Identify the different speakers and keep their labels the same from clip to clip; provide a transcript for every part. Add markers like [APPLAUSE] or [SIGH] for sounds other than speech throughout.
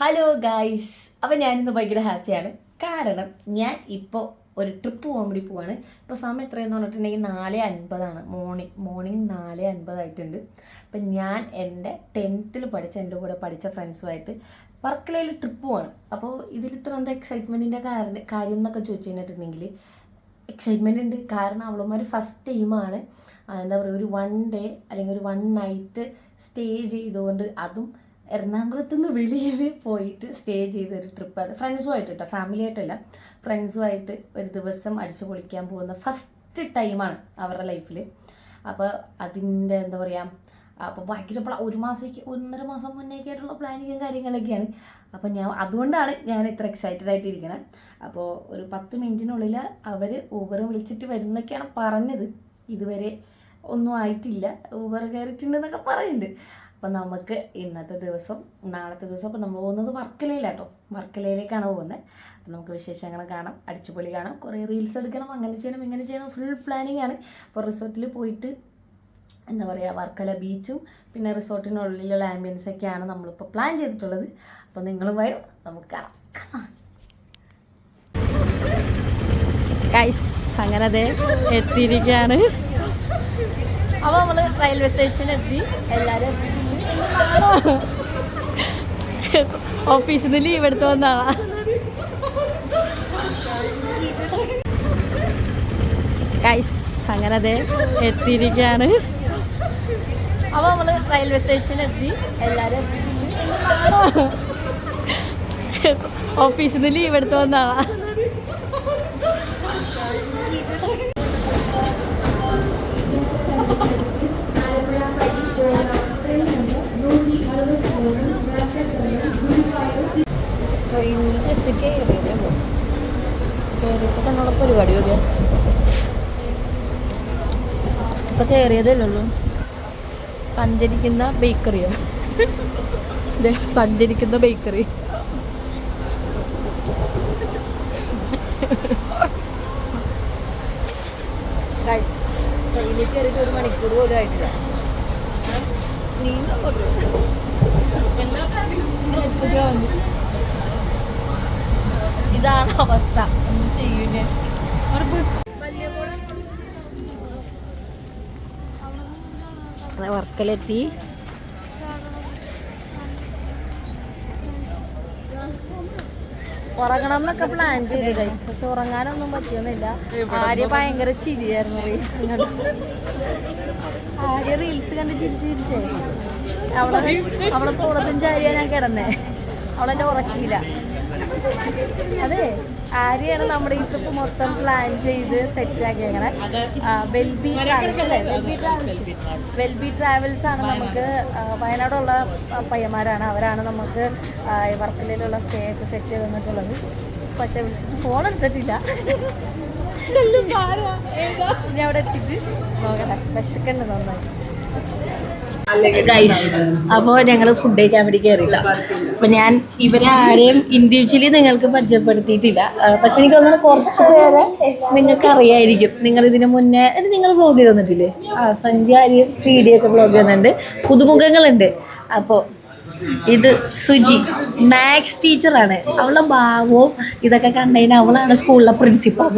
Speaker 1: Hello guys അപ്പോൾ ഞാനിന്ന് ഭയങ്കര ഹാപ്പിയാണ്. കാരണം ഞാൻ ഇപ്പോൾ ഒരു ട്രിപ്പ് പോകാൻ വേണ്ടി പോവാണ്. ഇപ്പോൾ സമയം എത്രയെന്ന് പറഞ്ഞിട്ടുണ്ടെങ്കിൽ നാല് അൻപതാണ്. മോർണിംഗ് മോർണിംഗ് നാല് അൻപതായിട്ടുണ്ട് അപ്പം ഞാൻ എന്റെ ടെൻത്തിൽ പഠിച്ച എന്റെ കൂടെ പഠിച്ച ഫ്രണ്ട്സുമായിട്ട് വർക്കലയിൽ ട്രിപ്പ് പോവാണ്. അപ്പോൾ ഇതിൽ ഇത്ര എന്താ എക്സൈറ്റ്മെന്റിന്റെ കാര്യം കാര്യം എന്നൊക്കെ ചോദിച്ചു കഴിഞ്ഞിട്ടുണ്ടെങ്കിൽ എക്സൈറ്റ്മെന്റ് ഉണ്ട്. കാരണം അവളുമാർ ഫസ്റ്റ് ടൈമാണ് എന്താ പറയുക ഒരു വൺ ഡേ അല്ലെങ്കിൽ ഒരു വൺ നൈറ്റ് സ്റ്റേ ചെയ്തുകൊണ്ട് അതും എറണാകുളത്ത് നിന്ന് വെളിയിൽ പോയിട്ട് സ്റ്റേ ചെയ്ത ഒരു ട്രിപ്പ് അത് ഫ്രണ്ട്സുമായിട്ട് കേട്ടോ ഫാമിലി ആയിട്ടല്ല. ഫ്രണ്ട്സുമായിട്ട് ഒരു ദിവസം അടിച്ചു പൊളിക്കാൻ പോകുന്ന ഫസ്റ്റ് ടൈമാണ് അവരുടെ ലൈഫിൽ അപ്പോൾ അതിന്റെ എന്താ പറയുക അപ്പോൾ ഭയങ്കര പ്ലാ ഒരു മാസത്തേക്ക് ഒന്നര മാസം മുന്നേക്ക് ആയിട്ടുള്ള പ്ലാനിങ്ങും കാര്യങ്ങളൊക്കെയാണ്. അപ്പോൾ ഞാൻ അതുകൊണ്ടാണ് ഞാൻ ഇത്ര എക്സൈറ്റഡ് ആയിട്ടിരിക്കുന്നത് അപ്പോൾ ഒരു പത്ത് മിനിറ്റിനുള്ളിൽ അവർ ഊബർ വിളിച്ചിട്ട് വരുന്നൊക്കെയാണ് പറഞ്ഞത്. ഇതുവരെ ഒന്നും ആയിട്ടില്ല. ഊബർ കയറിയിട്ടുണ്ടെന്നൊക്കെ പറയുന്നുണ്ട്. അപ്പം നമുക്ക് ഇന്നത്തെ ദിവസം നാളത്തെ ദിവസം അപ്പം നമ്മൾ പോകുന്നത് വർക്കലയിലാട്ടോ. വർക്കലയിലേക്കാണ് പോകുന്നത്. അപ്പം നമുക്ക് വിശേഷങ്ങൾ കാണാം അടിച്ചുപൊളി കാണാം കുറേ റീൽസ് എടുക്കണം അങ്ങനെ ചെയ്യണം ഇങ്ങനെ ചെയ്യണം ഫുൾ പ്ലാനിങ് ആണ്. അപ്പോൾ റിസോർട്ടിൽ പോയിട്ട് എന്താ പറയുക വർക്കല ബീച്ചും പിന്നെ റിസോർട്ടിനുള്ളിലുള്ള ആംബിയൻസൊക്കെയാണ് നമ്മളിപ്പോൾ പ്ലാൻ ചെയ്തിട്ടുള്ളത്. അപ്പോൾ നിങ്ങളും വരും നമുക്ക് കാണാം
Speaker 2: അങ്ങനെ അതെ എത്തിയിരിക്കുകയാണ്
Speaker 1: അപ്പോൾ നമ്മൾ റെയിൽവേ സ്റ്റേഷനിൽ എത്തി. എല്ലാവരും [LAUGHS]
Speaker 2: ഓഫീസിൽ നിന്ന് ലീവ് എടുത്ത് വന്നാ. കൈസ് അങ്ങനെ അതെ എത്തിയിരിക്കുകയാണ്
Speaker 1: അപ്പോൾ നമ്മൾ റെയിൽവേ സ്റ്റേഷനിൽ എത്തി. എല്ലാവരും [LAUGHS]
Speaker 2: ഓഫീസിൽ നിന്ന് ലീവ് എടുത്ത് വന്നാളാ
Speaker 1: ജസ്റ്റ് കയറിയതേ ഉള്ളൂ.
Speaker 2: സഞ്ചരിക്കുന്ന ബേക്കറിയോ? ദേ, സഞ്ചരിക്കുന്ന ബേക്കറി.
Speaker 1: ട്രെയിനിൽ ഒരു മണിക്കൂർ പോലും ആയിട്ടില്ല. നീങ്ങാൻ പറ്റുമോ ഇതാണ് അവസ്ഥ. വർക്കലെത്തി. ഉറങ്ങണം എന്നൊക്കെ പ്ലാൻ ചെയ്തു പക്ഷെ ഉറങ്ങാനൊന്നും പറ്റിയൊന്നുമില്ല. ആര്യ ഭയങ്കര ചിരിയായിരുന്നു റീൽസ് കണ്ട്. ആര്യ റീൽസ് കണ്ട് ചിരിച്ച് ചിരിച്ചേ. അവളെ അവളെ തോളത്തും ചാരിയാ ഞാൻ കിടന്നേ. അവളെന്നെ ഉറക്കിയില്ല. അതെ ആര്യാണ് നമ്മുടെ ഈ ട്രിപ്പ് മൊത്തം പ്ലാൻ ചെയ്ത് സെറ്റ് അങ്ങനെ? വെൽബി ട്രാവൽസ് അല്ലേ? വെൽബി ട്രാവൽസ് വെൽബി ട്രാവൽസ് ആണ് നമുക്ക് വയനാടുള്ള പയ്യന്മാരാണ്. അവരാണ് നമുക്ക് വർക്കലയിലുള്ള സ്റ്റേ ഒക്കെ സെറ്റ് ചെയ്ത് തന്നിട്ടുള്ളത്. പക്ഷെ വിളിച്ചിട്ട് ഫോൺ എടുത്തിട്ടില്ല. ഞാൻ അവിടെ എത്തിയിട്ട് നോക്കട്ടെ വിശക്കണ്ട് നന്നായി. അപ്പോൾ ഞങ്ങൾ ഫുഡ് കഴിക്കാൻ വേണ്ടി കയറിയില്ല അപ്പം ഞാൻ ഇവരെ ആരെയും ഇൻഡിവിജ്വലി നിങ്ങൾക്ക് പരിചയപ്പെടുത്തിയിട്ടില്ല. പക്ഷെ എനിക്ക് തോന്നുന്നു കുറച്ച് പേരെ നിങ്ങൾക്ക് അറിയായിരിക്കും. നിങ്ങൾ ഇതിന് മുന്നേ നിങ്ങൾ വ്ളോഗ് ചെയ്തിട്ടില്ലേ ആ സഞ്ജയ് ആര്യം പി ഡി ഒക്കെ വ്ളോഗ് ചെയ്യുന്നുണ്ട് പുതുമുഖങ്ങളുണ്ട്. അപ്പോൾ ഇത് സുജി മാത്സ് ടീച്ചറാണ് അവളുടെ ഭാവവും ഇതൊക്കെ കണ്ടതിന് അവളാണ് സ്കൂളിലെ പ്രിൻസിപ്പൾ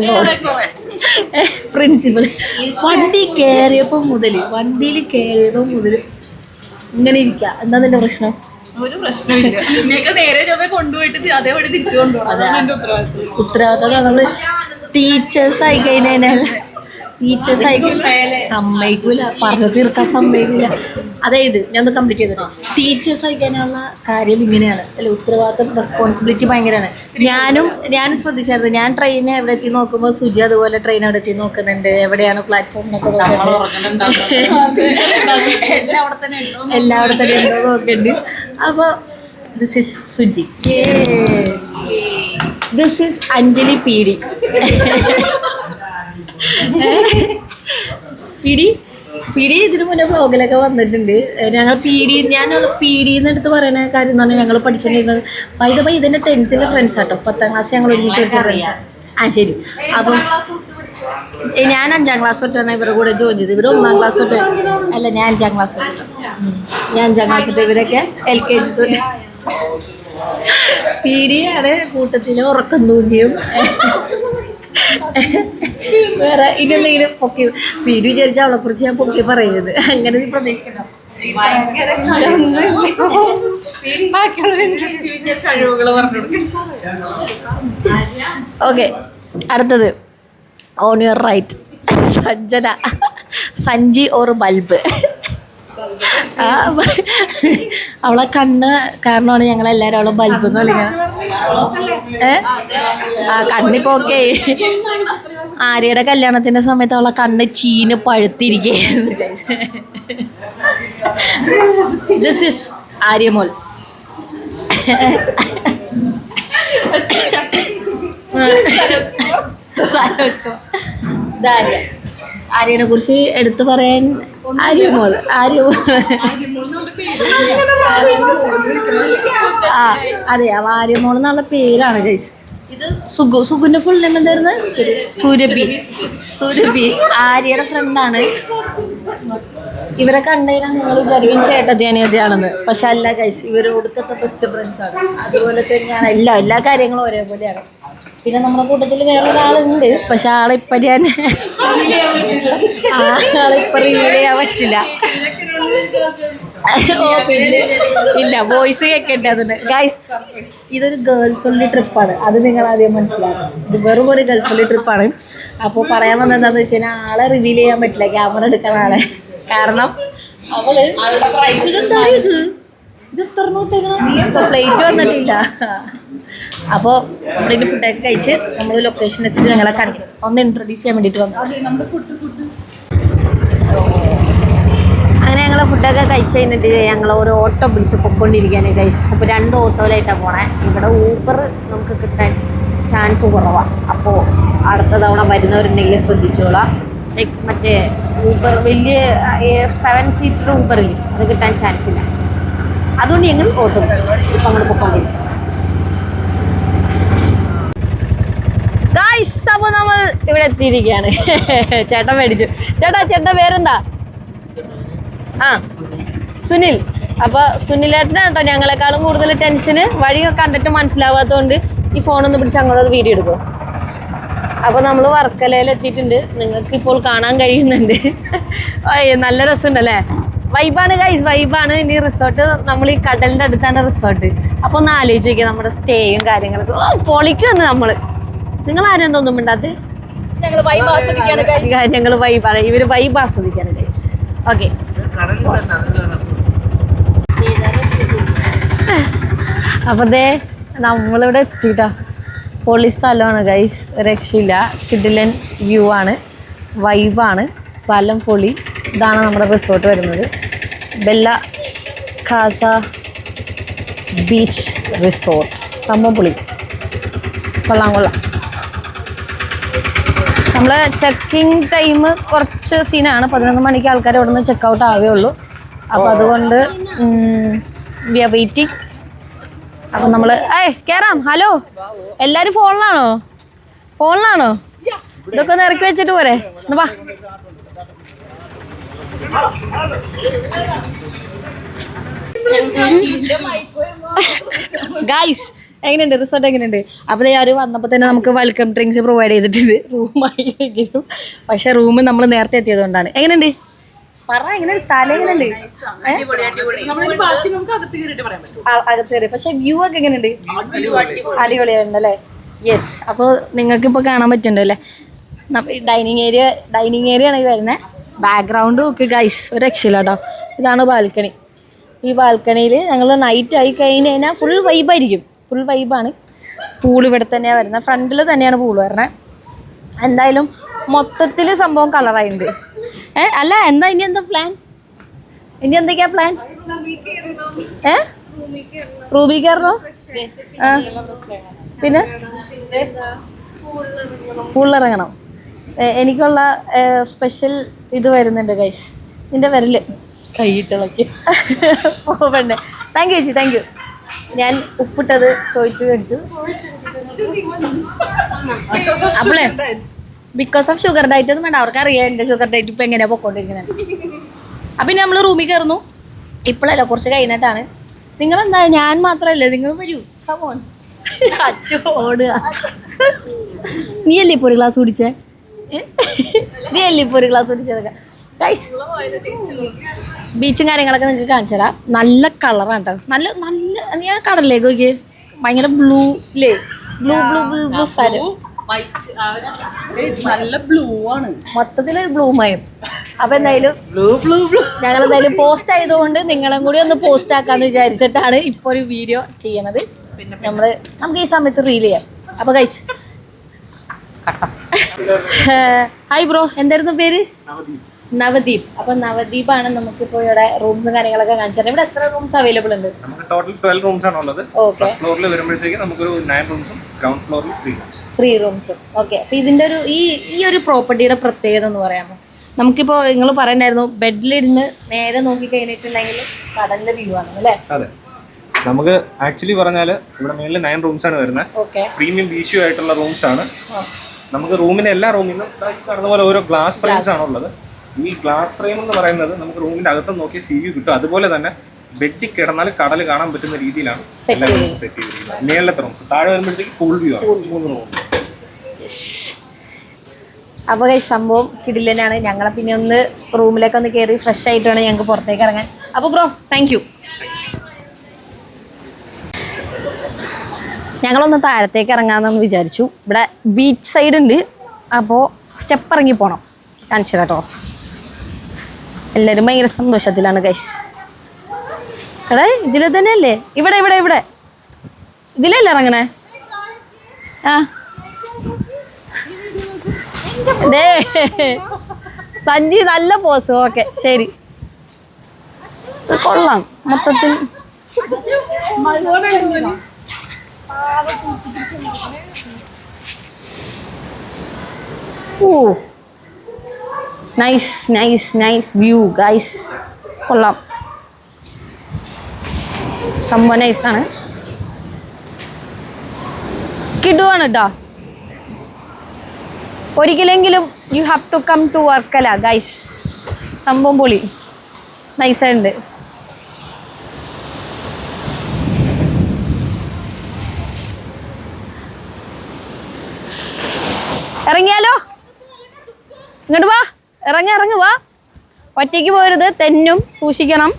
Speaker 1: പ്രിൻസിപ്പൾ വണ്ടി കയറിയപ്പോൾ മുതൽ വണ്ടിയിൽ കയറിയപ്പോൾ മുതൽ ഇങ്ങനെ ഇരിക്കുക എന്താ നിന്റെ പ്രശ്നം?
Speaker 3: ഒരു പ്രശ്നമില്ല. നിങ്ങൾക്ക് നേരെ ചൊവ്വേ കൊണ്ടുപോയിട്ട് അതേപടി തിരിച്ചു കൊണ്ടുപോകണം
Speaker 1: ഉത്തരവാദിത്തം നമ്മൾ ടീച്ചേഴ്സ് ആയി കഴിഞ്ഞാൽ ടീച്ചേഴ്സ് ആയിരിക്കും സമ്മതിക്കൂല. പറഞ്ഞു തീർക്കാൻ സമ്മതിക്കൂല. അതായത് ഞാൻ കംപ്ലീറ്റ് ചെയ്തിട്ട്. ടീച്ചേഴ്സ് അയക്കാനുള്ള കാര്യം ഇങ്ങനെയാണ്. അല്ല ഉത്തരവാദിത്തം റെസ്പോൺസിബിലിറ്റി ഭയങ്കരമാണ് ഞാനും ഞാനും ശ്രദ്ധിച്ചായിരുന്നു. ഞാൻ ട്രെയിൻ എവിടെ എത്തി നോക്കുമ്പോൾ സുജി അതുപോലെ ട്രെയിൻ അവിടെ എത്തി നോക്കുന്നുണ്ട്. എവിടെയാണ് പ്ലാറ്റ്ഫോം എന്നൊക്കെ നോക്കുന്നുണ്ട്.
Speaker 3: എല്ലാം അവിടെ തന്നെ ഉണ്ടോ
Speaker 1: എല്ലാവിടെ തന്നെ ഉണ്ടോ നോക്കുന്നുണ്ട്. അപ്പോൾ this is Suji. This is Anjali P D പിടി ഡി പി ഇതിനു മുന്നേ ബ്ലോഗിലൊക്കെ വന്നിട്ടുണ്ട്. ഞങ്ങൾ പി ഡി ഞാൻ പി ഡി എടുത്ത് പറയുന്ന കാര്യം എന്ന് പറഞ്ഞാൽ ഞങ്ങൾ പഠിച്ചുകൊണ്ടിരുന്നത് വൈദ്യുതി ഇതിന്റെ ടെൻത്തിലെ ഫ്രണ്ട്സ് ആട്ടോ. പത്താം ക്ലാസ് ഞങ്ങൾ ഒരുമിച്ച് പഠിച്ച ഫ്രണ്ട്സ് ആ. ശരി. അപ്പം ഞാൻ അഞ്ചാം ക്ലാസ് തൊട്ടാണ് ഇവരുടെ കൂടെ ജോയിൻ ചെയ്തത്. ഇവർ ഒന്നാം ക്ലാസ് തൊട്ട് അല്ല ഞാൻ അഞ്ചാം ക്ലാസ് തൊട്ട്. ഞാൻ അഞ്ചാം ക്ലാസ് തൊട്ട് ഇവരൊക്കെ എൽ കെ ജി തൊട്ട് പീഡിയാണ് കൂട്ടത്തിൽ ഉറക്കം തൂങ്ങിയും. വേറെ ഇനി എന്തെങ്കിലും പൊക്കി വീട് വിചാരിച്ച അവളെ കുറിച്ച് ഞാൻ പൊക്കി പറയുന്നത്. അങ്ങനെ നീ പ്രതീക്ഷിക്കണ്ടോ. ഓക്കെ അടുത്തത്. On your right Sanjana. സഞ്ചി ഓർ ബൾബ്. അവളെ കണ്ണ് കാരണമാണ് ഞങ്ങൾ എല്ലാവരും അവളെ ബൾബ് എന്ന് വിളിക്കുന്നത്. ഏ? ആ കണ്ണിപ്പോ ഓക്കെ ആര്യയുടെ കല്യാണത്തിന്റെ സമയത്ത് അവളെ കണ്ണ് ചീന് ഇതാര്യ ആര്യനെ കുറിച്ച് എടുത്തു പറയാൻ ആര്യമോൾ. ആര്യമോൾ. ആ അതെ ആര്യമോൾ എന്നുള്ള പേരാണ് ഗൈസ് ഇത് സുഗു സുഗുന്റെ ഫുൾ നെയിം എന്തായിരുന്നു? സൂര്യബി സൂര്യബി ആര്യയുടെ ഫ്രണ്ടാണ് ഇവരെ കണ്ടതിനാണ് നിങ്ങൾ വിചാരിക്കും ചേട്ടത്തി അനിയത്തിയാണെന്ന് പക്ഷെ അല്ല കൈസ് ഇവർ ഒടുക്കത്തെ ബെസ്റ്റ് ഫ്രണ്ട്സ് ആണ്. അതുപോലെ തന്നെയാണ് എല്ലാ എല്ലാ കാര്യങ്ങളും ഒരേപോലെയാണ്. പിന്നെ നമ്മുടെ കൂട്ടത്തിൽ വേറൊരാളുണ്ട്. പക്ഷെ ആളിപ്പൊ ഞാൻ ആളിപ്പൊ റിവീൽ ചെയ്യാൻ പറ്റില്ല. ഇല്ല വോയിസ് കേൾക്കണ്ടേ അതിന്? ഗൈസ് ഇതൊരു ഗേൾസ് ഓൺലി ട്രിപ്പാണ് അത് നിങ്ങൾ ആദ്യം മനസ്സിലാക്കണം. ഇത് വെറും ഒരു ഗേൾസ് ഓൺലി ട്രിപ്പാണ് അപ്പോൾ പറയാൻ വന്നത് എന്താണെന്ന് വെച്ച് കഴിഞ്ഞാൽ ആളെ റിവീൽ ചെയ്യാൻ പറ്റില്ല ക്യാമറ എടുക്കണ ആളെ. കാരണം അവൾ ഇതെന്താണ് ഇത്? പ്ലേറ്റ് വന്നിട്ടില്ല. അപ്പോൾ നമ്മളിതിന് ഫുഡൊക്കെ കഴിച്ച് നമ്മൾ ലൊക്കേഷൻ എത്തിയിട്ട് ഞങ്ങളെ കാണിക്കും ഒന്ന് ഇൻട്രൊഡ്യൂസ് ചെയ്യാൻ വേണ്ടിയിട്ട് വന്നു. ഞങ്ങൾ ഫുഡൊക്കെ കഴിച്ച് കഴിഞ്ഞിട്ട് ഞങ്ങൾ ഒരു ഓട്ടോ പിടിച്ച് പൊക്കൊണ്ടിരിക്കാൻ കഴിച്ചു അപ്പോൾ രണ്ട് ഓട്ടോയിലായിട്ടാണ് പോണേ. ഇവിടെ ഊബർ നമുക്ക് കിട്ടാൻ ചാൻസ് കുറവാണ് അപ്പോൾ അടുത്ത തവണ വരുന്നവരുണ്ടെങ്കിൽ ശ്രദ്ധിച്ചോളാം. ലൈക്ക് മറ്റേ ഊബർ വലിയ സെവൻ സീറ്റർ ഊബറിൽ അത് കിട്ടാൻ ചാൻസ് ഇല്ല. അതുകൊണ്ട് ഞങ്ങൾ ഓട്ടോ പിടിച്ചു. ഇപ്പം അങ്ങോട്ട് പൊക്കൊണ്ടിരിക്കും നമ്മൾ ഇവിടെ എത്തിയിരിക്കുകയാണ്. [LAUGHS] ചേട്ടൻ മേടിച്ചു. ചേട്ടാ ചേട്ടൻ പേരെന്താ? ആ. സുനിൽ. അപ്പൊ സുനിലേട്ടനാണ് കേട്ടോ ഞങ്ങളെക്കാളും കൂടുതൽ ടെൻഷന് വഴി കണ്ടിട്ട് മനസ്സിലാവാത്തതുകൊണ്ട് ഈ ഫോണൊന്ന് പിടിച്ച് അങ്ങോട്ട് വീഡിയോ എടുക്കും. അപ്പൊ നമ്മൾ വർക്കലയിൽ എത്തിയിട്ടുണ്ട്. നിങ്ങൾക്ക് ഇപ്പോൾ കാണാൻ കഴിയുന്നുണ്ട്. [LAUGHS] നല്ല രസമുണ്ടല്ലേ? വൈബാണ് ഗൈസ് വൈബാണ് ഇനി റിസോർട്ട് നമ്മൾ ഈ കടലിന്റെ അടുത്താണ് റിസോർട്ട് അപ്പൊ ഒന്ന് ആലോചിച്ച് നോക്കിയാൽ നമ്മുടെ സ്റ്റേയും കാര്യങ്ങളൊക്കെ. ഓ പൊളിക്കുന്നു നമ്മൾ. നിങ്ങൾ ആരും തോന്നും മിണ്ടാത്തേ?
Speaker 3: ഞങ്ങൾ വൈബ് ആസ്വദിക്കാണ്
Speaker 1: ഇവർ വൈബ് ആസ്വദിക്കാണ് ഗൈസ് ഓക്കെ അപ്പൊ ദേ നമ്മളിവിടെ എത്തിട്ടാ പൊളി സ്ഥലമാണ് ഗൈസ് രക്ഷയില്ല. കിഡിലൻ വ്യൂ ആണ്. വൈബാണ് സ്ഥലം പൊളി. ഇതാണ് നമ്മുടെ റിസോർട്ട് വരുന്നത്. ബെല്ല കാസ ബീച്ച് റിസോർട്ട് സമ്മ പൊളി. കൊള്ളാം കൊള്ളാം. നമ്മൾ ചെക്കിംഗ് ടൈം കുറച്ച് സീനാണ് പതിനൊന്ന് മണിക്ക് ആൾക്കാർ ഇവിടെ നിന്ന് ചെക്ക് ഔട്ട് ആവേ ഉള്ളൂ. അപ്പോൾ അതുകൊണ്ട് വി ആർ വെയിറ്റിംഗ് അപ്പം നമ്മൾ ഏയ് കയറാം ഹലോ. എല്ലാവരും ഫോണിലാണോ? ഫോണിലാണോ? ഇതൊക്കെ ഒന്ന് ഇറക്കി വെച്ചിട്ട് പോരെ. എന്നാ വാ. ഗായ്സ് എങ്ങനെയുണ്ട്? റിസോർട്ട് എങ്ങനെയുണ്ട്? അപ്പോൾ അവർ വന്നപ്പോൾ തന്നെ നമുക്ക് വെൽക്കം ഡ്രിങ്ക്സ് പ്രൊവൈഡ് ചെയ്തിട്ടുണ്ട്. റൂമായില്ലെങ്കിലും പക്ഷേ റൂം നമ്മൾ നേരത്തെ എത്തിയതുകൊണ്ടാണ്. എങ്ങനെയുണ്ട്? പറ എങ്ങനെയുണ്ട് സ്ഥലം എങ്ങനെയുണ്ട്?
Speaker 3: അകത്ത്
Speaker 1: കയറി. പക്ഷേ വ്യൂ ഒക്കെ എങ്ങനെയുണ്ട്? അടിപൊളിയായിട്ടുണ്ടല്ലേ യെസ് അപ്പോൾ നിങ്ങൾക്ക് ഇപ്പോൾ കാണാൻ പറ്റുന്നുണ്ട് അല്ലേ? ഡൈനിങ് ഏരിയ ഡൈനിങ് ഏരിയ ആണ് വരുന്നത് ബാക്ക്ഗ്രൗണ്ട് ഒക്കെ ഗൈസ് ഒരു രക്ഷയില്ല കേട്ടോ. ഇതാണ് ബാൽക്കണി ഈ ബാൽക്കണിയിൽ ഞങ്ങൾ നൈറ്റ് ആയി കഴിഞ്ഞ് കഴിഞ്ഞാൽ ഫുൾ വൈബായിരിക്കും ഫുൾ വൈബാണ് പൂൾ ഇവിടെ തന്നെയാണ് വരുന്നത് ഫ്രണ്ടിൽ തന്നെയാണ് പൂൾ വരുന്നത് എന്തായാലും മൊത്തത്തിൽ സംഭവം കളറായിട്ടുണ്ട് ഏ അല്ല എന്താ ഇനി എന്താ പ്ലാൻ ഇനി എന്തൊക്കെയാ പ്ലാൻ ഏ? റൂബി കയറണോ ആ. പിന്നെ? പൂളിലിറങ്ങണം. എനിക്കുള്ള സ്പെഷ്യൽ ഇത് വരുന്നുണ്ട് കൈഷ് നിന്റെ വിരൽ.
Speaker 3: കൈയിട്ടിളക്കി [LAUGHS]
Speaker 1: പോവണ്ടേ താങ്ക് യു ചേച്ചി താങ്ക് യു ഞാൻ ഉപ്പിട്ടത് ചോദിച്ചു മേടിച്ചു. അപ്പോളേ ബിക്കോസ് ഓഫ് ഷുഗർ ഡയറ്റ് ഒന്നും വേണ്ട അവർക്ക് അറിയാം എന്റെ ഷുഗർ ഡയറ്റ് ഇപ്പം എങ്ങനെയാണ് പൊക്കോണ്ടിരിക്കുന്നത് അപ്പം നമ്മൾ റൂമിൽ കയറുന്നു. ഇപ്പോഴല്ല കുറച്ച് കഴിഞ്ഞിട്ടാണ്. നിങ്ങളെന്താ ഞാൻ മാത്രല്ല നിങ്ങൾ വരൂ. സമോൺ അച്ഛ ഓടുക. നീ അല്ലേ ഇപ്പോൾ ഒരു ഗ്ലാസ് കുടിച്ചേ? നീ അല്ലേ ഇപ്പോൾ ഒരു ഗ്ലാസ് കുടിച്ചതൊക്കെ? ബീച്ചും കാര്യങ്ങളൊക്കെ നിങ്ങൾക്ക് കാണിച്ചു തരാം. നല്ല കളറാണ് കേട്ടോ നല്ല നല്ല ഞാൻ കടലിലേക്ക് നോക്കിയേ. ഭയങ്കര ബ്ലൂ ഇല്ലേ ബ്ലൂ ബ്ലൂ ബ്ലൂ ബ്ലൂ സാരം
Speaker 2: നല്ല ബ്ലൂ ആണ്.
Speaker 1: മൊത്തത്തിലൊരു ബ്ലൂ മയം. അപ്പൊ എന്തായാലും
Speaker 2: ബ്ലൂ ബ്ലൂ ബ്ലൂ
Speaker 1: ഞങ്ങൾ എന്തായാലും പോസ്റ്റ് ആയതുകൊണ്ട് നിങ്ങളും കൂടി ഒന്ന് പോസ്റ്റ് ആക്കാന്ന് വിചാരിച്ചിട്ടാണ് ഇപ്പൊ ഒരു വീഡിയോ ചെയ്യണത്. നമ്മൾ നമുക്ക് ഈ സമയത്ത് റീൽ ചെയ്യാം. അപ്പൊ കഴിച്ച് ഹായ് ബ്രോ എന്തായിരുന്നു പേര്? നവദീപ്. അപ്പൊ ആണ് നമുക്കിപ്പോ ഇവിടെ റൂംസും കാര്യങ്ങളൊക്കെ കാണിച്ചത്. ഇവിടെ എത്ര റൂംസ് അവൈലബിൾ ഉണ്ട്?
Speaker 4: നമുക്ക് ടോട്ടൽ ട്വൽവ് റൂംസ് ആണ് ഉള്ളത്.
Speaker 1: ഓക്കെ
Speaker 4: ഫസ്റ്റ് ഫ്ലോറിൽ വരുമ്പോഴത്തേക്ക് നമുക്കൊരു നയൻ റൂംസും ഗ്രൗണ്ട് ഫ്ലോറിൽ ത്രീ റൂംസ്
Speaker 1: ത്രീ റൂംസും ഓക്കെ അപ്പൊ ഇതിന്റെ ഒരു ഈ ഈ ഒരു പ്രോപ്പർട്ടിയുടെ പ്രത്യേകത എന്ന് പറയാമോ? നമുക്കിപ്പോ നിങ്ങൾ പറയണ്ടായിരുന്നു ബെഡിലിരുന്ന് നേരെ നോക്കി കഴിഞ്ഞിട്ടുണ്ടെങ്കിൽ കടലിന്റെ വ്യൂ ആണ് അല്ലേ?
Speaker 4: അതെ. നമുക്ക് ആക്ച്വലി പറഞ്ഞാൽ ഇവിടെ മേളിൽ നയൻ റൂംസ് ആണ് വരുന്നത്
Speaker 1: ഓക്കെ
Speaker 4: പ്രീമിയം ബീഷ്യൂ ആയിട്ടുള്ള റൂംസ് ആണ്. നമുക്ക് റൂമിന് എല്ലാ റൂമിനും കാണുന്ന പോലെ ഓരോ ഗ്ലാസ് ഫ്രെയിംസ് ആണ് ഉള്ളത് ഈ ഗ്ലാസ് ഫ്രെയിം എന്ന് പറയുന്നത് നമുക്ക് റൂമിന്റെ അകത്ത് നോക്കി സി വ്യൂ കിട്ടും. അതുപോലെ തന്നെ ബെഡിൽ കിടന്നാൽ കടൽ കാണാൻ പറ്റുന്ന രീതിയിലാണ് എല്ലാ റൂംസും സെറ്റ് ചെയ്തിരിക്കുന്നത്. മേളിലത്തെ റൂംസ് താഴെ വരുമ്പോഴത്തേക്ക് പൂൾ വ്യൂ ആണ്. മൂന്ന് റൂം
Speaker 1: അപ്പോൾ ഈ സംഭവം കിടിലനാണ്. ഞങ്ങളെ പിന്നെ ഒന്ന് റൂമിലേക്ക് ഒന്ന് കയറി ഫ്രഷ് ആയിട്ട് വേണം ഞങ്ങൾക്ക് പുറത്തേക്ക് ഇറങ്ങാൻ. അപ്പോൾ ബ്രോ താങ്ക് യു ഞങ്ങളൊന്ന് താഴത്തേക്ക് ഇറങ്ങാമെന്ന് വിചാരിച്ചു. ഇവിടെ ബീച്ച് സൈഡ് ഉണ്ട് അപ്പോൾ സ്റ്റെപ്പ് ഇറങ്ങി പോകണം കാണിച്ചു കേട്ടോ എല്ലാവരും ഭയങ്കര സന്തോഷത്തിലാണ് കൈസ് എടാ ഇതിൽ തന്നെയല്ലേ? ഇവിടെ ഇവിടെ ഇവിടെ. ഇതിലല്ലേ ഇറങ്ങണേ? ആ. ദേ, സഞ്ജി നല്ല പോസ് ഓക്കെ ശരി. കൊള്ളാം. മൊത്തത്തിൽ. ഓ. Nice nice nice view guys കൊള്ളാം സംഭവം നൈസ് ആണ് കിടുവാണ് കേട്ടോ ഒരിക്കലെങ്കിലും you have to come to Varkala guys സംഭവം പൊളി. നൈസുണ്ട് ഇറങ്ങിയാലോ? ഇങ്ങോട്ട് വാ. ഇറങ്ങി ഇറങ്ങി വാ. ഒറ്റയ്ക്ക് പോരുത് തെന്നും സൂക്ഷിക്കണം.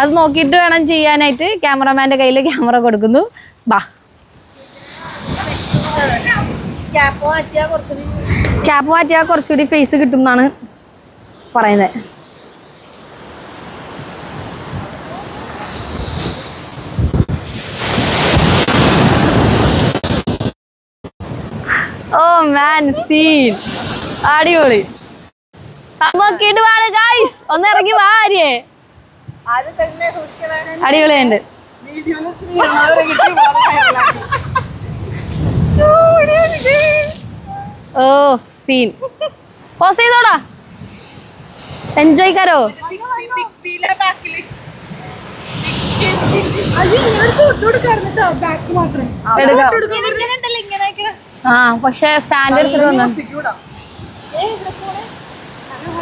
Speaker 1: അത് നോക്കിയിട്ട് വേണം ചെയ്യാനായിട്ട് ക്യാമറമാന്റെ കയ്യിൽ ക്യാമറ കൊടുക്കുന്നു. വാ ക്യാപ്പ് മാറ്റിയാൽ കുറച്ചുകൂടി ഫേസ് കിട്ടും എന്നാണ് പറയുന്നത്. ഓ മാൻ സീൻ അടിപൊളി. സംഭവം കിടുവാണ് ഗായ്സ് ഒന്ന് ഇറങ്ങി വാ ആര്യേ. അടിപൊളിയുണ്ട്. ഓ സീൻ പോസ് ചെയ്തോടാ. എൻജോയ് കരോ? ആ പക്ഷെ സ്റ്റാൻഡേർഡ് എടുത്തിട്ട് വന്നു.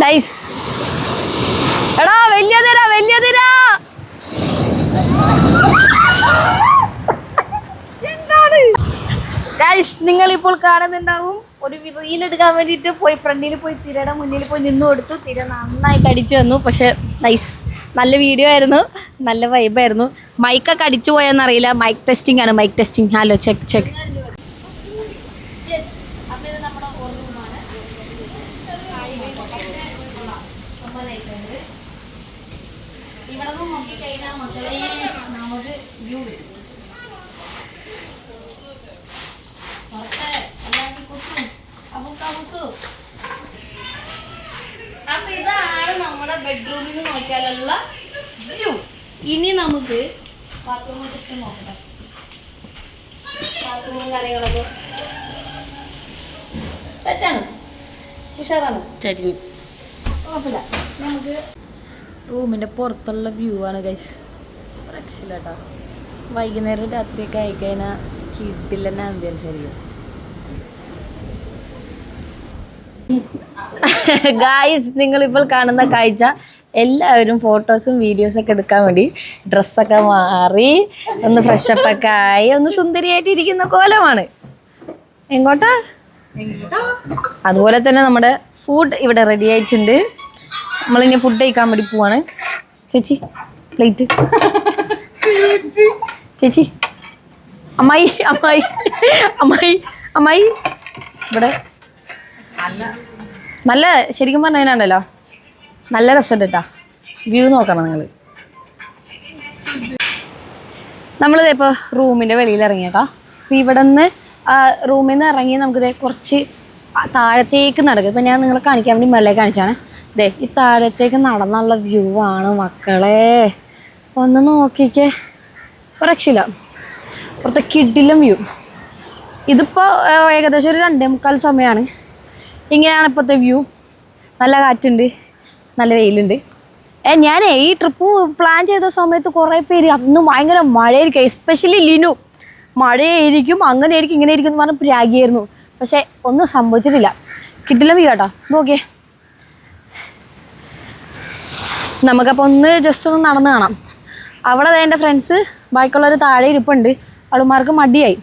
Speaker 1: നൈസ് എടാ വലിയ തിര വലിയ തിര നിങ്ങൾ ഇപ്പോൾ കാണുന്നുണ്ടാവും ഒരു റീൽ എടുക്കാൻ വേണ്ടിയിട്ട് പോയി ഫ്രണ്ടിൽ പോയി തിരയുടെ മുന്നിൽ പോയി നിന്നു കൊടുത്തു. തിര നന്നായിട്ട് അടിച്ചു വന്നു പക്ഷെ നൈസ് നല്ല വീഡിയോ ആയിരുന്നു. നല്ല വൈബായിരുന്നു മൈക്കൊക്കെ അടിച്ചു പോയെന്നറിയില്ല മൈക്ക് ടെസ്റ്റിംഗ് ആണ്. Mic testing hello check check ഇവിടെ നിന്ന് നോക്കിക്കഴിഞ്ഞാൽ മക്കളെ നമുക്ക് വ്യൂ കിട്ടും പുറത്ത് എല്ലാവർക്കും കുത്തും അബുക്കാബുസു അപ്പൊ ഇതാണ് നമ്മുടെ ബെഡ്റൂമിൽ നിന്ന് നോക്കിയാലുള്ള വ്യൂ ഇനി നമുക്ക് ബാത്റൂം ജസ്റ്റ് നോക്കാം ബാത്റൂമും കാര്യങ്ങളൊക്കെ സെറ്റാണ് ഉഷാറാണ്.
Speaker 2: ശരി.
Speaker 1: കുഴപ്പമില്ല. നമുക്ക് റൂമിന്റെ പുറത്തുള്ള വ്യൂ ആണ് ഗൈസ് രക്ഷയില്ല കേട്ടോ വൈകുന്നേരം രാത്രിയൊക്കെ ആയിക്കഴിഞ്ഞാൽ കിട്ടില്ല ആംബിയൻസ് ആയിരിക്കും. [LAUGHS] ഗായ്സ് നിങ്ങളിപ്പോൾ കാണുന്ന കാഴ്ച എല്ലാവരും ഫോട്ടോസും വീഡിയോസും ഒക്കെ എടുക്കാൻ വേണ്ടി ഡ്രസ്സൊക്കെ മാറി ഒന്ന് ഫ്രഷപ്പ് ഒക്കെ ആയി ഒന്ന് സുന്ദരിയായിട്ട് ഇരിക്കുന്ന കോലമാണ്. എങ്ങോട്ടാ? അതുപോലെ തന്നെ നമ്മുടെ ഫുഡ് ഇവിടെ റെഡി ആയിട്ടുണ്ട്. നമ്മളിനി ഫുഡ് കഴിക്കാൻ വേണ്ടി പോവാണ്. ചേച്ചി പ്ലേറ്റ് ചേച്ചി അമ്മായി അമ്മായി അമ്മായി അമ്മായി. ഇവിടെ. നല്ല ശരിക്കും പറഞ്ഞതിനാണല്ലോ നല്ല രസമുണ്ട് കേട്ടാ വ്യൂ നോക്കണം നിങ്ങൾ നമ്മളിത് ഇപ്പോൾ റൂമിന്റെ വെളിയിൽ ഇറങ്ങിയേക്കാ. അപ്പോൾ ഇവിടെ നിന്ന് റൂമിൽ നിന്ന് ഇറങ്ങി നമുക്കിത് കുറച്ച് താഴത്തേക്ക് നടക്കും. ഇപ്പം ഞാൻ നിങ്ങളെ കാണിക്കാൻ വേണ്ടി മേളിലേക്ക് കാണിച്ചാണ്. ദേ ഈ താഴത്തേക്ക് നടന്നുള്ള വ്യൂ ആണ് മക്കളെ. ഒന്ന് നോക്കിക്കേ. രക്ഷയില്ല പുറത്തെ കിഡിലും വ്യൂ ഇതിപ്പോൾ ഏകദേശം ഒരു രണ്ടേ മുക്കാൽ സമയമാണ് ഇങ്ങനെയാണ് ഇപ്പോഴത്തെ വ്യൂ നല്ല കാറ്റുണ്ട് നല്ല വെയിലുണ്ട്. ഏ ഞാനേ ഈ ട്രിപ്പ് പ്ലാൻ ചെയ്ത സമയത്ത് കുറേ പേര് അന്ന് ഭയങ്കര മഴയായിരിക്കും എസ്പെഷ്യലി ലിനു. മഴയായിരിക്കും അങ്ങനെ ആയിരിക്കും ഇങ്ങനെ ആയിരിക്കും എന്ന് പറഞ്ഞ് പ്രാഗിയായിരുന്നു പക്ഷേ ഒന്നും സംഭവിച്ചിട്ടില്ല. കിട്ടില്ല കേട്ടോ നോക്കിയേ. നമുക്കപ്പോൾ ഒന്ന് ജസ്റ്റ് ഒന്ന് നടന്ന് കാണാം. അവിടെ എന്റെ ഫ്രണ്ട്സ് ബാക്കിയുള്ളവർ താഴെ ഇരിപ്പുണ്ട്. അവളുമാർക്ക് മടിയായി.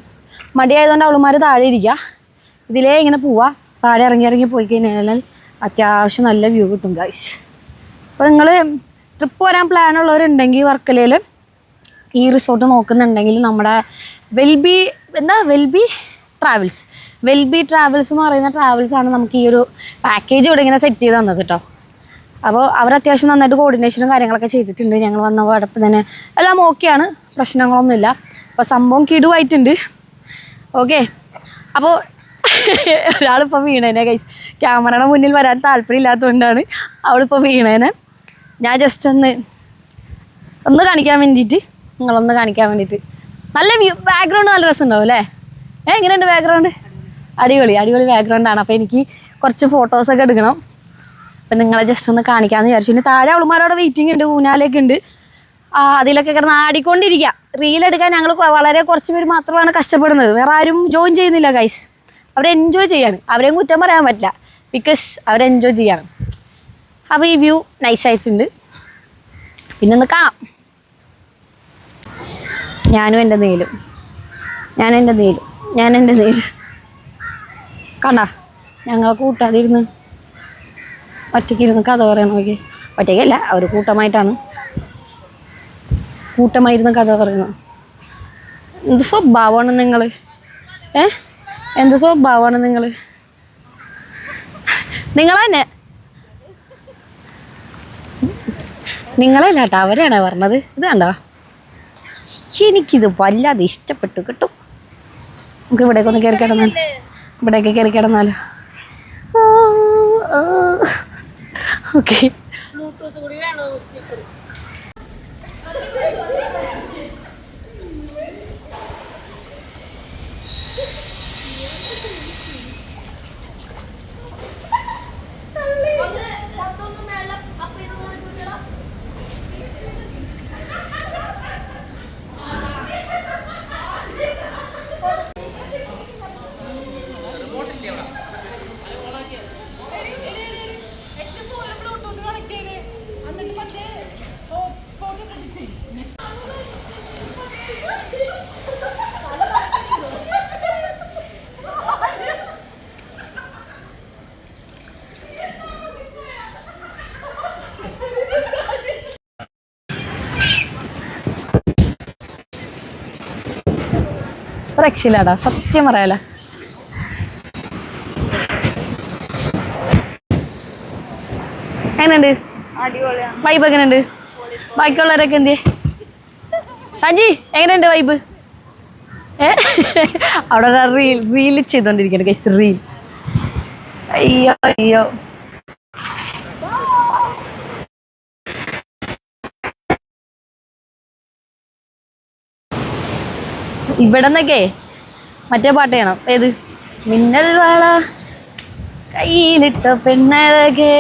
Speaker 1: മടിയായതുകൊണ്ട് അവളുമാർ താഴെ ഇരിക്കുക ഇതിലേ ഇങ്ങനെ പോവാ. താഴെ ഇറങ്ങി ഇറങ്ങി പോയി കഴിഞ്ഞാൽ അത്യാവശ്യം നല്ല വ്യൂ കിട്ടും ഗൈസ് അപ്പോൾ നിങ്ങൾ ട്രിപ്പ് വരാൻ പ്ലാൻ ഉള്ളവരുണ്ടെങ്കിൽ വർക്കലയിൽ ഈ റിസോർട്ട് നോക്കുന്നുണ്ടെങ്കിൽ നമ്മുടെ വെൽബി എന്താ? വെൽബി ട്രാവൽസ് വെൽബി ട്രാവൽസ് എന്ന് പറയുന്ന ട്രാവൽസ് ആണ് നമുക്ക് ഈ ഒരു പാക്കേജ് ഇവിടെ ഇങ്ങനെ സെറ്റ് ചെയ്ത് തന്നത് കേട്ടോ അപ്പോൾ അവർ അത്യാവശ്യം നന്നായിട്ട് കോർഡിനേഷനും കാര്യങ്ങളൊക്കെ ചെയ്തിട്ടുണ്ട്. ഞങ്ങൾ വന്ന പാടപ്പം തന്നെ എല്ലാം ഓക്കെയാണ് പ്രശ്നങ്ങളൊന്നുമില്ല. അപ്പോൾ സംഭവം കിടുവായിട്ടുണ്ട്. ഓക്കെ അപ്പോൾ ഒരാളിപ്പോൾ വീണേനെ കൈസ് ക്യാമറയുടെ മുന്നിൽ വരാൻ താല്പര്യമില്ലാത്തതുകൊണ്ടാണ് അവളിപ്പോൾ വീണേനെ. ഞാൻ ജസ്റ്റ് ഒന്ന് ഒന്ന് കാണിക്കാൻ വേണ്ടിയിട്ട് നിങ്ങളൊന്ന് കാണിക്കാൻ വേണ്ടിയിട്ട്. നല്ല വ്യൂ ബാക്ക്ഗ്രൗണ്ട് നല്ല രസമുണ്ടാവും അല്ലേ? ഏ എങ്ങനെയുണ്ട് ബാക്ക്ഗ്രൗണ്ട് അടിപൊളി അടിപൊളി ബാക്ക്ഗ്രൗണ്ടാണ് അപ്പോൾ എനിക്ക് കുറച്ച് ഫോട്ടോസൊക്കെ എടുക്കണം. അപ്പം നിങ്ങളെ ജസ്റ്റ് ഒന്ന് കാണിക്കാമെന്ന് വിചാരിച്ചു. പിന്നെ താഴെ അവളുമാരോടെ വെയിറ്റിംഗ് ഉണ്ട് ഊനാലൊക്കെ ഉണ്ട്. അതിലൊക്കെ കിടന്ന് ആടിക്കൊണ്ടിരിക്കുക റീലെടുക്കാൻ ഞങ്ങൾ വളരെ കുറച്ച് പേര് മാത്രമാണ് കഷ്ടപ്പെടുന്നത്. വേറെ ആരും ജോയിൻ ചെയ്യുന്നില്ല ഗൈസ് അവർ എൻജോയ് ചെയ്യാണ്. അവരെയും കുറ്റം പറയാൻ പറ്റില്ല. ബിക്കോസ് അവർ എൻജോയ് ചെയ്യാണ്. അപ്പോൾ ഈ വ്യൂ നൈസായിട്ടുണ്ട് പിന്നെ ഒന്ന് കാണാം. ഞാനും എന്റെ നീലും. ഞാൻ എന്റെ നീലും. ഞാൻ എന്റെ നീലും. കണ്ട? ഞങ്ങളെ കൂട്ടാതിരുന്ന്. ഒറ്റയ്ക്ക് ഇരുന്ന് കഥ പറയണം നോക്കി. ഒറ്റയ്ക്കല്ല അവർ കൂട്ടമായിട്ടാണ്. കൂട്ടമായിരുന്ന് കഥ പറയുന്നത്. എന്ത് സ്വഭാവമാണ് നിങ്ങൾ ഏ? എന്ത് സ്വഭാവമാണ് നിങ്ങൾ നിങ്ങൾ തന്നെ നിങ്ങളല്ല കേട്ടോ അവരാണ് പറഞ്ഞത്? ഇത് കണ്ടോ? എനിക്കിത് വല്ലാതെ ഇഷ്ടപ്പെട്ടു കേട്ടോ. നമുക്ക് ഇവിടേക്ക് ഒന്ന് കയറി കിടന്നാൽ ഇവിടേക്ക് കയറി കിടന്നാലോ. ഓക്കെ. രക്ഷയില്ലാടാ. സത്യം പറയാല. എങ്ങനെയുണ്ട്? വൈബ് എങ്ങനെയുണ്ട്? ബാക്കിയുള്ളവരൊക്കെ എന്ത് സജി എങ്ങനെയുണ്ട് വൈബ് ഏ? അവിടെ റീൽ റീൽ ചെയ്തോണ്ടിരിക്കണ്ട കൈസ് റീൽ അയ്യോ അയ്യോ. ഇവിടെ നിന്നൊക്കെ മറ്റേ പാട്ട് ചെയ്യണം. ഏത്? മിന്നൽ വാള കയ്യിലിട്ട പെണ്ണകെ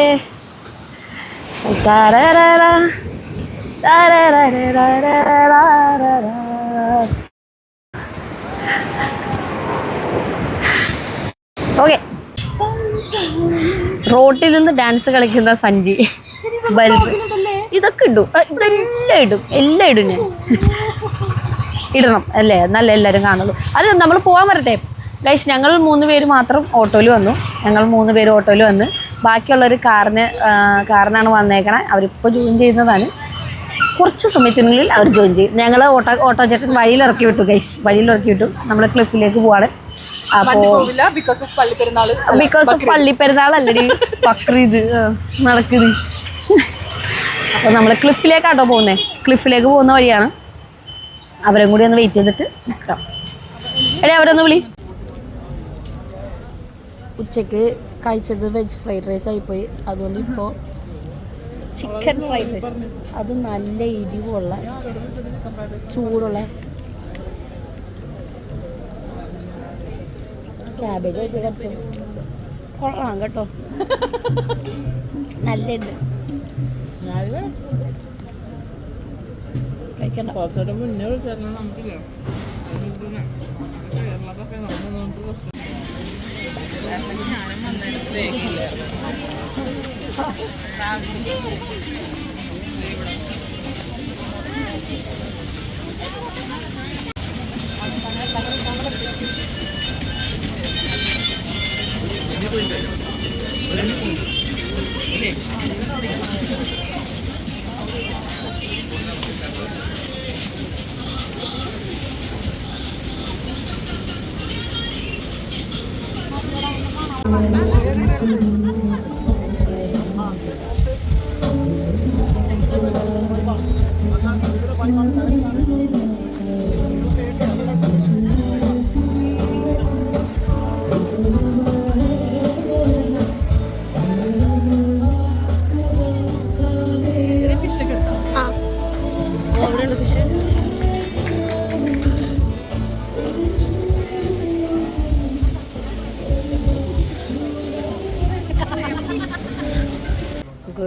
Speaker 1: ഓക്കെ. റോട്ടിൽ നിന്ന് ഡാൻസ് കളിക്കുന്ന സഞ്ജി ബൽബ് ഇതൊക്കെ ഇടും. ഇതെല്ലാം ഇടും. എല്ലാം ഇടും ഞാൻ. ഇടണം അല്ലേ? നല്ല എല്ലാവരും കാണുള്ളൂ. അത് നമ്മൾ പോകാൻ വരട്ടെ. ഗൈസ് ഞങ്ങൾ മൂന്ന് പേര് മാത്രം ഓട്ടോയിൽ വന്നു. ഞങ്ങൾ മൂന്ന് പേര് ഓട്ടോയിൽ വന്ന്. ബാക്കിയുള്ളവർ കാറിന് കാറിനാണ് വന്നേക്കണേ. അവരിപ്പോൾ ജോയിൻ ചെയ്യുന്നതാണ്. കുറച്ച് സമയത്തിനുള്ളിൽ അവർ ജോയിൻ ചെയ്യും. ഞങ്ങൾ ഓട്ടോ ഓട്ടോ ചേട്ടൻ വഴിയിൽ ഇറക്കി വിട്ടു ഗൈസ് വഴിയിൽ ഇറക്കി വിട്ടു. നമ്മൾ ക്ലിഫിലേക്ക് പോവാണ്. അപ്പോൾ
Speaker 2: ബിക്കോസ് ഓഫ് പള്ളി
Speaker 1: പെരുന്നാൾ അല്ലടി ബക്രീദ് നടക്കുന്നത് അപ്പോൾ നമ്മൾ ക്ലിഫിലേക്കാട്ടോ പോകുന്നത് ക്ലിഫിലേക്ക് പോകുന്ന വഴിയാണ്. അവരും കൂടി ഒന്ന് വെയിറ്റ് ചെയ്തിട്ട് നിൽക്കാം. എടേ അവരൊന്ന് വിളി. ഉച്ചയ്ക്ക് കഴിച്ചത് വെജ് ഫ്രൈഡ് റൈസ് ആയിപ്പോയി. അതുകൊണ്ട് ഇപ്പോൾ ചിക്കൻ ഫ്രൈഡ് റൈസ് അത് നല്ല എരിവുള്ള ചൂടുള്ള ക്യാബേജ് ആയിട്ട് കൊള്ളാം കേട്ടോ. [LAUGHS] നല്ലുണ്ട് വിളിക്കണ്ട കുറച്ചൊരു മുന്നേ
Speaker 5: വിളിച്ചാലും
Speaker 2: നമുക്കില്ല കേരളത്തൊക്കെ നമ്മൾ നമുക്ക് പ്രശ്നം ഞാനും വന്നിട്ട് Ini poin
Speaker 1: Thank you.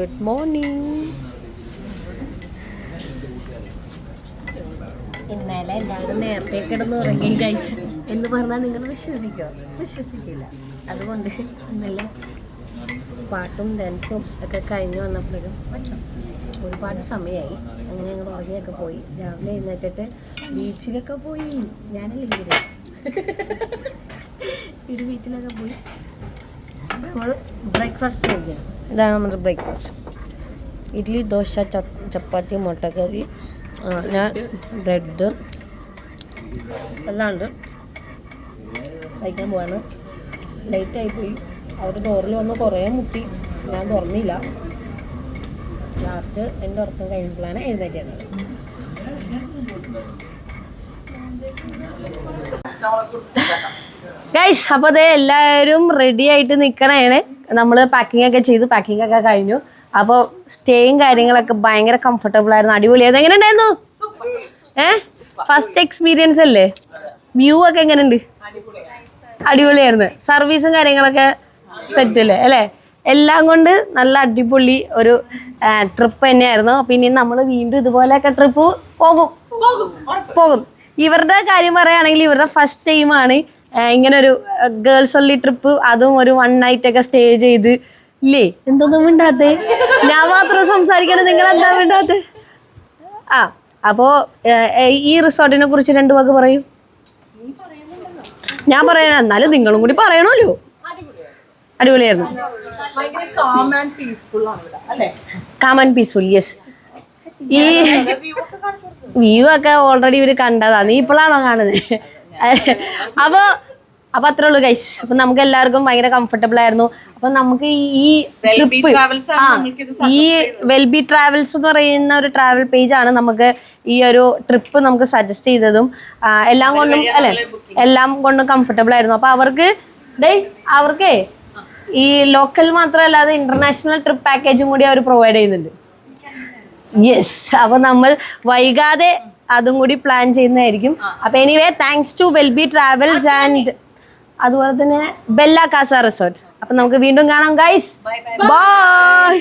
Speaker 1: Good morning ഇന്നലെ എല്ലാവരും നേരത്തെ കിടന്ന് ഉറങ്ങി കഴിച്ചു എന്ന് പറഞ്ഞാൽ നിങ്ങൾ വിശ്വസിക്കോ? വിശ്വസിക്കില്ല. അതുകൊണ്ട് ഇന്നലെ പാട്ടും ഡാൻസും ഒക്കെ കഴിഞ്ഞു വന്നപ്പോഴേക്കും ഒരുപാട് സമയമായി. അങ്ങനെ ഞങ്ങൾ ഉറങ്ങിയൊക്കെ പോയി. രാവിലെ എഴുന്നേറ്റിട്ട് ബീച്ചിലൊക്കെ പോയി. ഞാനല്ലേ ഒരു [LAUGHS] ബീച്ചിലൊക്കെ പോയി. നമ്മൾ ബ്രേക്ക്ഫാസ്റ്റ് കഴിക്കണം. ഇതാണ് നമ്മുടെ ബ്രേക്ക്ഫാസ്റ്റ്. ഇഡ്ഡലി ദോശ ചപ്പാത്തി മുട്ടക്കറി ഞാൻ ബ്രെഡ്. എല്ലാം ഉണ്ട് കഴിക്കാൻ പോവാണ്. ലേറ്റായി പോയി അവിടെ ഡോറിൽ വന്ന് കുറേ മുട്ടി. ഞാൻ തുറന്നില്ല. ലാസ്റ്റ് എന്റെ ഉറക്കം കഴിഞ്ഞപ്പോഴാണ് എഴുന്നേറ്റത്. ഗൈസ് അപ്പോൾ അതേ എല്ലാവരും റെഡി ആയിട്ട് നിൽക്കണേണ് നമ്മൾ പാക്കിംഗ് ഒക്കെ ചെയ്ത് പാക്കിംഗ് ഒക്കെ കഴിഞ്ഞു. അപ്പോൾ സ്റ്റേയും കാര്യങ്ങളൊക്കെ ഭയങ്കര കംഫർട്ടബിൾ ആയിരുന്നു അടിപൊളിയായിരുന്നു എങ്ങനെ ഉണ്ടായിരുന്നു ഏ? ഫസ്റ്റ് എക്സ്പീരിയൻസ് അല്ലേ? വ്യൂ ഒക്കെ എങ്ങനെയുണ്ട്? അടിപൊളിയായിരുന്നു. സർവീസും കാര്യങ്ങളൊക്കെ സെറ്റ് അല്ലേ? അല്ലേ? എല്ലാം കൊണ്ട് നല്ല അടിപൊളി ഒരു ട്രിപ്പ് തന്നെയായിരുന്നു. പിന്നെ നമ്മൾ വീണ്ടും ഇതുപോലെയൊക്കെ ട്രിപ്പ് പോകും. പോകും ഇവരുടെ കാര്യം പറയുകയാണെങ്കിൽ ഇവരുടെ ഫസ്റ്റ് ടൈമാണ് ഇങ്ങനെ ഒരു ഗേൾസ് ഒള്ളി ട്രിപ്പ് അതും ഒരു വൺ നൈറ്റ് ഒക്കെ സ്റ്റേ ചെയ്ത്. ഇല്ലേ? എന്തൊന്നും മിണ്ടാത്തേ? ഞാൻ മാത്രം സംസാരിക്കണം നിങ്ങൾ എന്താ മിണ്ടാത്തേ? ആ അപ്പോ ഈ റിസോർട്ടിനെ കുറിച്ച് രണ്ട് വാക്ക് പറയൂ. ഞാൻ പറയണ എന്നാലും നിങ്ങളും കൂടി പറയണല്ലോ അടിപൊളിയായിരുന്നു.
Speaker 2: കാം ആൻഡ് പീസ്ഫുൾ
Speaker 1: യെസ് ഈ വ്യൂ ഒക്കെ ഓൾറെഡി ഇവർ കണ്ടതാ. നീ ഇപ്പോഴാണോ കാണുന്നത് അപ്പൊ അപ്പൊ അത്രേ ഉള്ളൂ കൈഷ് അപ്പൊ നമുക്ക് എല്ലാവർക്കും ഭയങ്കര കംഫർട്ടബിൾ ആയിരുന്നു. അപ്പൊ നമുക്ക് ഈ ട്രിപ്പ് ആ ഈ വെൽബി ട്രാവൽസ് എന്ന് പറയുന്ന ഒരു ട്രാവൽ പേജ് ആണ് നമുക്ക് ഈ ഒരു ട്രിപ്പ് നമുക്ക് സജസ്റ്റ് ചെയ്തതും. എല്ലാം കൊണ്ടും അല്ലെ? എല്ലാം കൊണ്ടും കംഫർട്ടബിൾ ആയിരുന്നു. അപ്പൊ അവർക്ക് ഡേ അവർക്കേ ഈ ലോക്കൽ മാത്രമല്ലാതെ ഇന്റർനാഷണൽ ട്രിപ്പ് പാക്കേജും കൂടി അവർ പ്രൊവൈഡ് ചെയ്യുന്നുണ്ട്. യെസ് അപ്പൊ നമ്മൾ വൈകാതെ അതും കൂടി പ്ലാൻ ചെയ്യുന്നതായിരിക്കും. അപ്പൊ anyway thanks to Welby travels and അതുപോലെ തന്നെ ബെല്ല കാസ റിസോർട്ട് അപ്പൊ നമുക്ക് വീണ്ടും കാണാം ഗൈസ് ബൈ